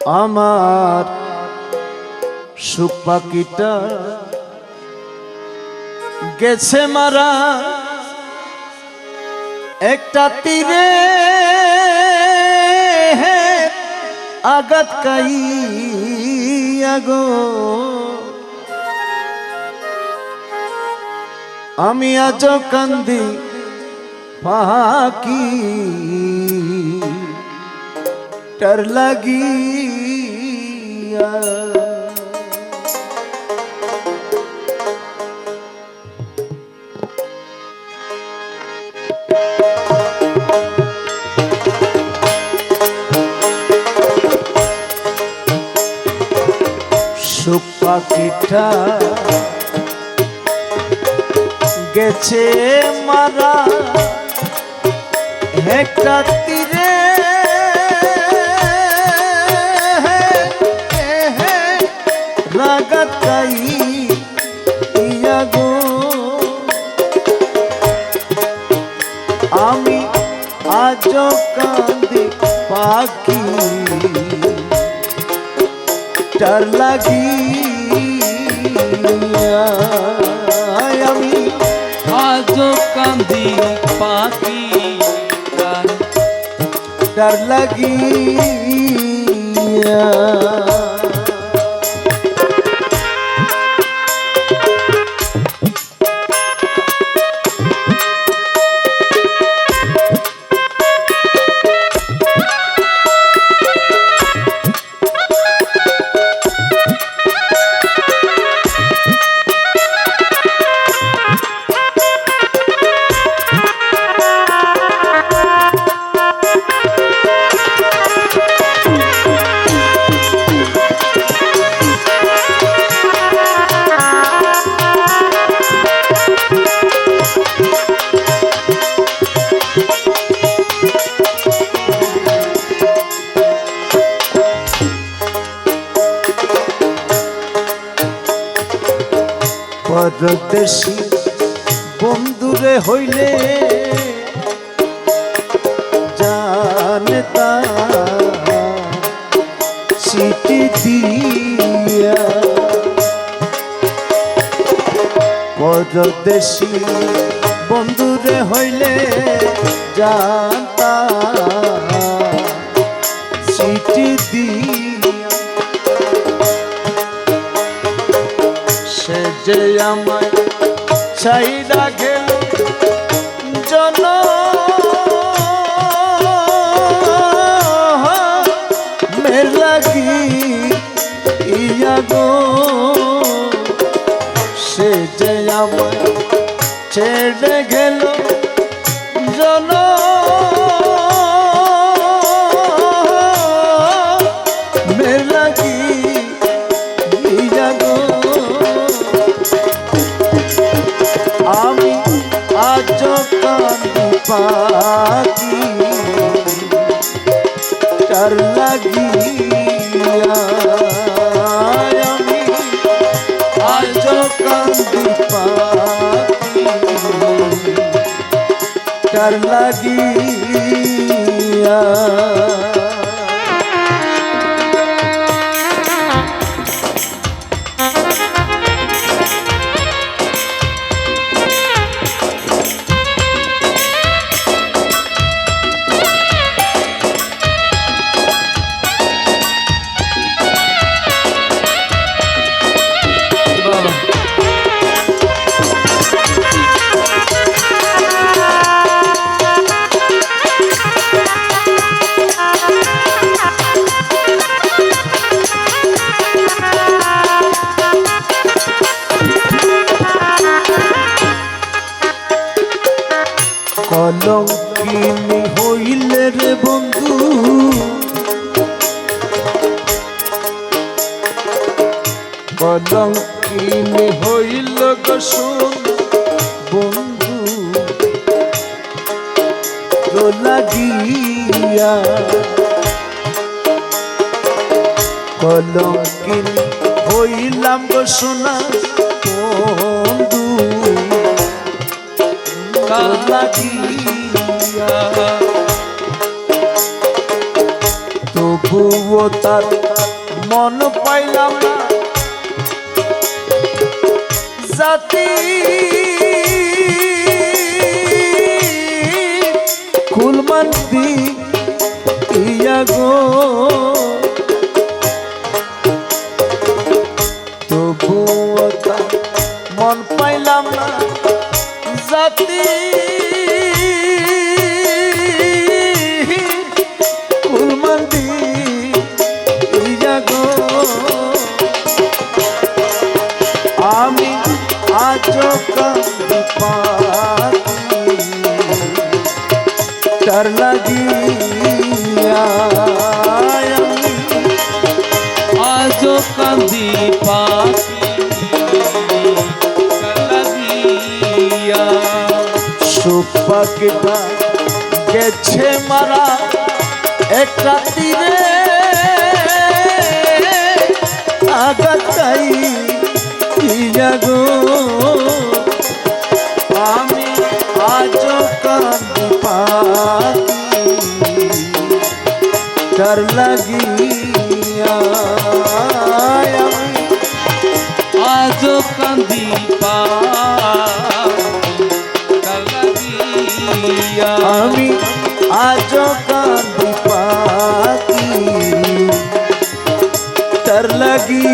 আমার সুখ পাখিটা গেছে মারা একটা তীরে। আঘাত কাই আগো আমি আজ কান্দি পাকি টার লাগিয়া। পাখিটা গেছে মারা। একটা রাগাতাই ইয়াগো আমি আজ কান্দি পাখি টার লাগিয়া আমি আজ কান্দি পাখি ডার পরদেশি বন্ধুরে হইলে জানতা চিঠি দিয়া। পরদেশি বন্ধুরে হইলে জানতা আমায় চাহিদা গেল জন। মের লাগি ইয়া গো? সে যে আমায় ছেড়ে গেল পাখি তার লাগিয়া আমি। আজ কান্দি পাখি তার লাগিয়া কলঙ্কিনী হইলে রে বন্ধু। কলঙ্কিনী হইল গো শুন বন্ধু। লাগিয়া কলঙ্কিনী হইলাম গো শোনা বন্ধু। কাল লাগিয়া তবুও তার মন পাইলাম না। জাতি কুলমন্দি ইয়া গো। আমি আজ কান্দি পাখি লাগিয়া সুপাকিটা গেছে মারা একটা তীরে তার লাগিয়া আজ কান্দি লাগিয়া আমি আজ কান্দি পাখি তার লাগি